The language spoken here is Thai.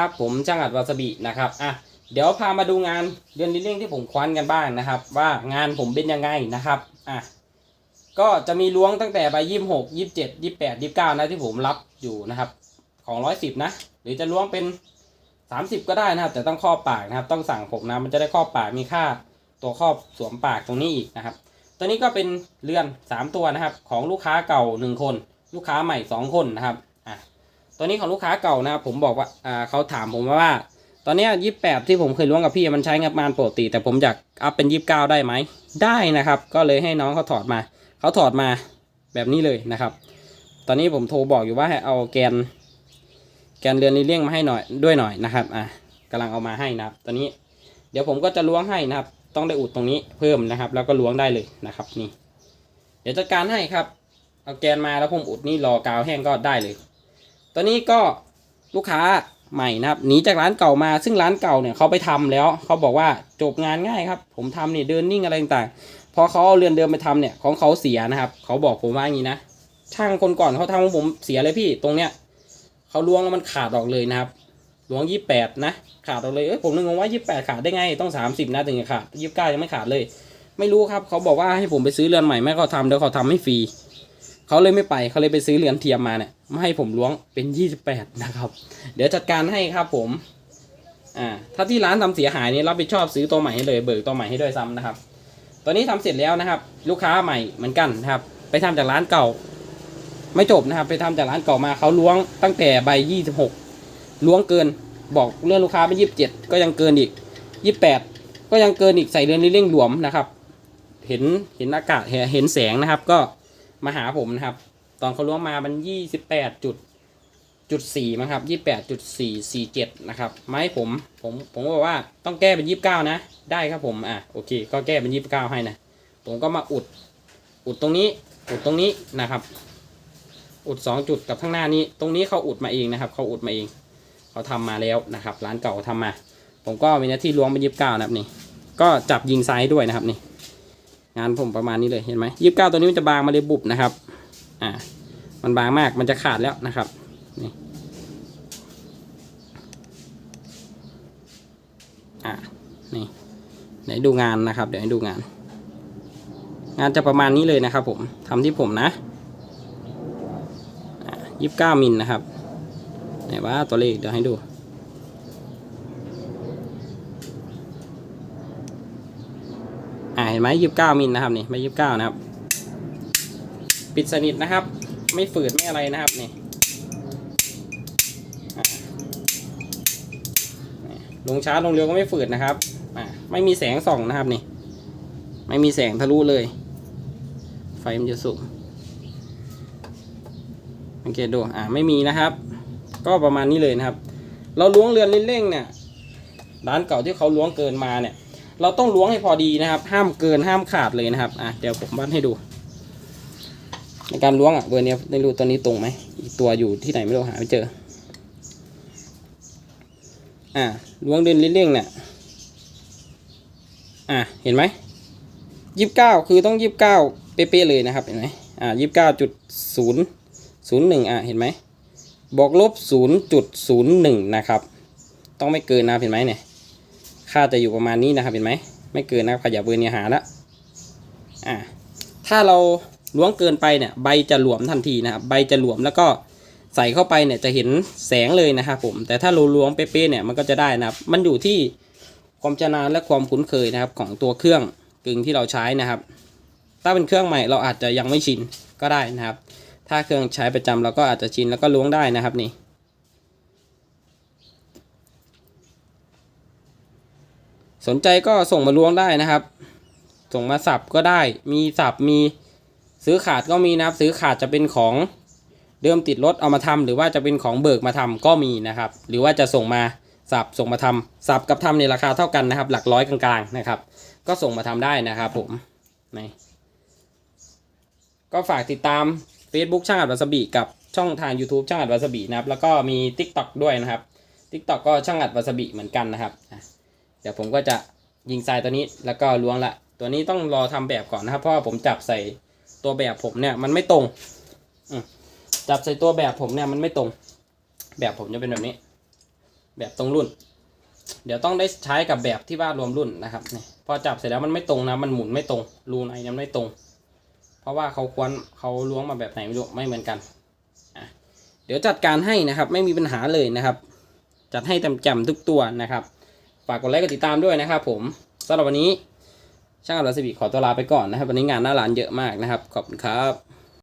ครับ ผมช่างอัดวาซาบินะครับอะเดี๋ยวพามาดูงานเดือนลิลลิ่งที่ผมคว้านกันบ้างนะครับ ว่างานผมเป็นยังไงนะครับอะก็จะมีล้วงตั้งแต่ใบยี่สิบหกยี่สิบเจ็ดยี่สิบแปดยี่สิบเก้านะที่ผมรับอยู่นะครับ ของร้อยสิบนะ หรือจะล้วงเป็นสามสิบก็ได้นะครับ แต่ต้องครอบปากนะครับ ต้องสั่งผมนะมันจะได้ครอบปากมีค่าตัวครอบสวมปากตรงนี้อีกนะครับ ตัวนี้ก็เป็นเรือนสามตัวนะครับ ของลูกค้าเก่าหนึ่งคน ลูกค้าใหม่สองคนนะครับอะ ตัวนี้ของลูกค้าเก่านะครับผมบอกว่าอ่าเขาถามผมว่า ตอนนี้ยี่แปดที่ผมเคยล้วงกับพี่มันใช้งานมานปกติ แต่ผมอยากอัพเป็นยี่บเก้าได้ไหมได้นะครับ ก็เลยให้น้องเขาถอดมา เขาถอดมาแบบนี้เลยนะครับ ตอนนี้ผมโทรบอกอยู่ว่าให้เอาแกน แกนเรือนนี้เลี่ยงมาให้หน่อยด้วยหน่อยนะครับอะกำลังเอามาให้นะครับ ตอนนี้เดี๋ยวผมก็จะล้วงให้นะครับ ต้องได้อุดตรงนี้เพิ่มนะครับ แล้วก็ล้วงได้เลยนะครับนี่ เดี๋ยวจัดการให้ครับ เอาแกนมาแล้วผมอุดนี่รอกาวแห้งก็ได้เลย ตอนนี้ก็ลูกค้าใหม่นะครับหนีจากร้านเก่ามาซึ่งร้านเก่าเนี่ยเขาไปทำแล้วเขาบอกว่าจบงานง่ายครับ ผมทำเนี่ยเดินนิ่งอะไรต่างๆพอเขาเอาเรือนเดิมไปทำเนี่ยของเขาเสียนะครับเขาบอกผมว่าอย่างนี้นะช่างคนก่อนเขาทำของผมเสียเลยพี่ตรงเนี้ยเขาล้วงแล้วมันขาดออกเลยนะครับล้วงยี่แปดนะขาดออกเลยเอ้ยผมนึกว่ายี่แปดขาดได้ไงต้องสามสิบนะถึงจะขาดยี่สิบเก้ายังไม่ขาดเลย ไม่รู้ครับเขาบอกว่าให้ผมไปซื้อเรือนใหม่ไม่เขาทำเดี๋ยวเขาทำให้ฟรี เขาเลยไม่ไปเขาเลยไปซื้อเหรียญเทียมมาเนี่ยมาให้ผมล้วงเป็น 28 นะครับ เดี๋ยวจัดการให้ครับผมอ่าถ้าที่ร้านทำเสียหายนี่รับผิดชอบซื้อตัวใหม่ให้เลยเบิกตัวใหม่ให้ด้วยซ้ำนะครับตอนนี้ทำเสร็จแล้วนะครับ ลูกค้าใหม่เหมือนกันนะครับ ไปทำจากร้านเก่า ไม่จบนะครับ ไปทำจากร้านเก่ามาเขาล้วงตั้งแต่ใบ 26 ล้วงเกิน บอกเลื่อนลูกค้าเป็น27 ก็ยังเกินอีก 28 ก็ยังเกินอีกใส่เรือนเร่งหลวมนะครับ เห็นเห็นอากาศเห็นแสงนะครับก็ มาหาผมนะครับ ตอนเขาล้วงมามันยี่สิบแปดจุดจุดสี่มั้งครับยี่แปดจุดสี่สี่เจ็ดนะครับไมาให้ผมผมผมก็บอกว่าต้องแก้เป็นยี่สิบเก้านะ ได้ครับผมอะโอเค ก็แก้เป็นยี่สิบเก้าให้นะ ผมก็มาอุด อุดตรงนี้ อุดตรงนี้นะครับ อุดสองจุดกับข้างหน้านี้ ตรงนี้เขาอุดมาเองนะครับเขาอุดมาเองเขาทำมาแล้วนะครับ ร้านเก่าทำมา ผมก็มีหน้าที่ล้วงเป็นยี่สิบเก้านะครับนี่ ก็จับยิงไซส์ด้วยนะครับนี่ งานผมประมาณนี้เลยเห็นไหมยี่สิบเก้าตัวนี้มันจะบางมาเลยบุบนะครับ อ่า มันบางมากมันจะขาดแล้วนะครับนี่อ่านี่ไหนดูงานนะครับ เดี๋ยวให้ดูงาน งานจะประมาณนี้เลยนะครับ ผมทำที่ผมนะยี่สิบเก้ามิลนะครับไหนว่าตัวเลขเดี๋ยวให้ดู อ่าเห็นไหมยี่สิบเก้ามิลนะครับนี่ไม่ยี่สิบเก้านะครับ ปิดสนิทนะครับ ไม่ฝืดไม่อะไรนะครับนี่ลงช้าลงเร็วก็ไม่ฝืดนะครับอ่าไม่มีแสงส่องนะครับนี่ ไม่มีแสงทะลุเลย ไฟมันจะสูงสังเกตดูอ่าไม่มีนะครับ ก็ประมาณนี้เลยนะครับ เราล้วงเรือนเร่งเนี่ยร้านเก่าที่เขาล้วงเกินมาเนี่ย เราต้องล้วงให้พอดีนะครับ ห้ามเกินห้ามขาดเลยนะครับอะเดี๋ยวผมวัดให้ดู ในการล้วงอะเบอร์เนี้ยไม่รู้ตัวนี้ตรงไหมอีกตัวอยู่ที่ไหนไม่รู้หาไม่เจอ อะล้วงเดินเร่งๆเนี่ยอะเห็นไหมยี่สิบเก้าคือต้องยี่สิบเก้าเป๊ะๆเลยนะครับเห็นไหมอะยี่สิบเก้าจุดศูนย์ศูนย์หนึ่งอะเห็นไหมบอกลบศูนย์จุดศูนย์หนึ่งนะครับ ต้องไม่เกินนะเห็นไหมเนี่ย ค่าจะอยู่ประมาณนี้นะครับเห็นไหมไม่เกินนะครับขยับเบอร์เนี่ยหาละอ่าถ้าเราล้วงเกินไปเนี่ยใบจะหลวมทันทีนะครับใบจะหลวมแล้วก็ใส่เข้าไปเนี่ยจะเห็นแสงเลยนะครับผม แต่ถ้าเราล้วงเป๊ะๆเนี่ยมันก็จะได้นะครับ มันอยู่ที่ความชำนาญและความคุ้นเคยนะครับของตัวเครื่องกึ่งที่เราใช้นะครับ ถ้าเป็นเครื่องใหม่เราอาจจะยังไม่ชินก็ได้นะครับ ถ้าเครื่องใช้ประจำเราก็อาจจะชินแล้วก็ล้วงได้นะครับนี่ สนใจก็ส่งมาล้วงได้นะครับ ส่งมาสับก็ได้ มีสับมีซื้อขาดก็มีนะครับ ซื้อขาดจะเป็นของเดิมติดรถเอามาทำหรือว่าจะเป็นของเบิกมาทำก็มีนะครับ หรือว่าจะส่งมาสับส่งมาทำสับกับทำในราคาเท่ากันนะครับ หลักร้อยกลางๆนะครับ ก็ส่งมาทำได้นะครับผมนี่ก็ฝากติดตาม Facebook ช่างอัดวาซาบิกับช่องทาง YouTube ช่างอัดวาซาบินะครับ แล้วก็มี TikTok ด้วยนะครับ TikTok ก็ช่างอัดวาซาบิเหมือนกันนะครับ เดี๋ยวผมก็จะยิงทรายตัวนี้แล้วก็ล้วงละ ตัวนี้ต้องรอทำแบบก่อนนะครับ เพราะว่าผมจับใส่ตัวแบบผมเนี่ยมันไม่ตรงอจับใส่ตัวแบบผมเนี่ยมันไม่ตรง แบบผมจะเป็นแบบนี้ แบบตรงรุ่น เดี๋ยวต้องได้ใช้กับแบบที่ว่ารวมรุ่นนะครับนี่พอจับเสร็จแล้วมันไม่ตรงนะ มันหมุนไม่ตรง รูในยมันไม่ตรง เพราะว่าเขาควนเขาล้วงมาแบบไหนไม่รู้ไม่เหมือนกันเดี๋ยวจัดการให้นะครับ ไม่มีปัญหาเลยนะครับ จัดให้จำๆทุกตัวนะครับ ฝากกดไลค์กดติดตามด้วยนะครับผมสำหรับวันนี้ช่างอัลลาสบิขอตัวลาไปก่อนนะครับ วันนี้งานหน้าร้านเยอะมากนะครับ ขอบคุณครับ